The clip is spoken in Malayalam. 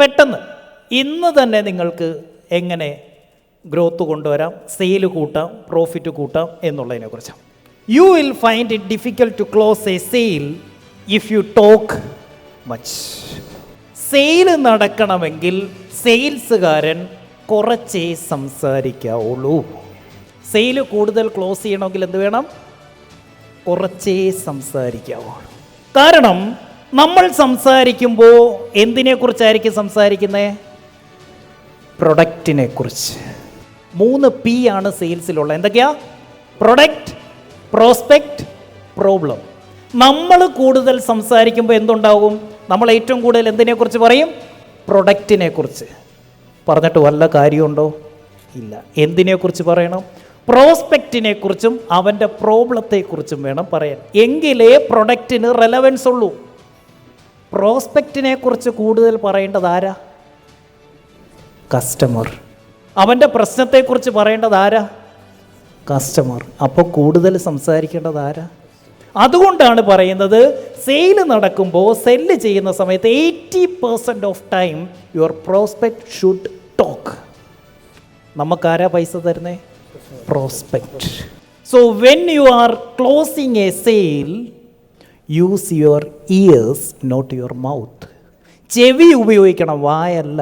പെട്ടെന്ന് ഇന്ന് തന്നെ നിങ്ങൾക്ക് എങ്ങനെ ഗ്രോത്ത് കൊണ്ടുവരാം സെയിൽ കൂട്ടാം പ്രോഫിറ്റ് കൂട്ടാം എന്നുള്ളതിനെ എന്നുള്ളതിനെക്കുറിച്ച്. You will find it difficult to close a sale if you talk much sale നടക്കണമെങ്കിൽ സെയിൽസുകാരൻ കുറച്ചേ സംസാരിക്കാവുള്ളൂ. സെയിൽ കൂടുതൽ ക്ലോസ് ചെയ്യണമെങ്കിൽ എന്ത് വേണം? കുറച്ചേ സംസാരിക്കാവുള്ളൂ. കാരണം നമ്മൾ സംസാരിക്കുമ്പോൾ എന്തിനെക്കുറിച്ചായിരിക്കും സംസാരിക്കുന്നത് പ്രൊഡക്റ്റിനെ കുറിച്ച്. മൂന്ന് പി ആണ് സെയിൽസിലുള്ള. എന്തൊക്കെയാ? പ്രൊഡക്റ്റ് പ്രോസ്പെക്റ്റ് പ്രോബ്ലം നമ്മൾ കൂടുതൽ സംസാരിക്കുമ്പോൾ എന്തുണ്ടാവും നമ്മൾ ഏറ്റവും കൂടുതൽ എന്തിനെക്കുറിച്ച് പറയും? പ്രൊഡക്റ്റിനെ കുറിച്ച്. പറഞ്ഞിട്ട് വല്ല കാര്യമുണ്ടോ? ഇല്ല. എന്തിനെക്കുറിച്ച് പറയണം? പ്രോസ്പെക്റ്റിനെ കുറിച്ചും അവന്റെ പ്രോബ്ലത്തെക്കുറിച്ചും വേണം പറയാൻ. എങ്കിലേ പ്രൊഡക്റ്റിന് റെലവൻസ് ഉള്ളൂ. പ്രോസ്പെക്റ്റിനെ കുറിച്ച് കൂടുതൽ പറയേണ്ടത് ആരാ? കസ്റ്റമർ. അവന്റെ പ്രശ്നത്തെക്കുറിച്ച് പറയേണ്ടത് ആരാ? കസ്റ്റമർ. അപ്പോൾ കൂടുതൽ സംസാരിക്കേണ്ടത് ആരാ? അതുകൊണ്ടാണ് പറയുന്നത് സെയിൽ നടക്കുമ്പോൾ സെല്ല് ചെയ്യുന്ന സമയത്ത് eighty percent of time your prospect should talk നമുക്കാരാ പൈസ തരുന്നേ? Prospect so when you are closing a sale use your ears not your mouth ചെവി ഉപയോഗിക്കണം വായല്ല.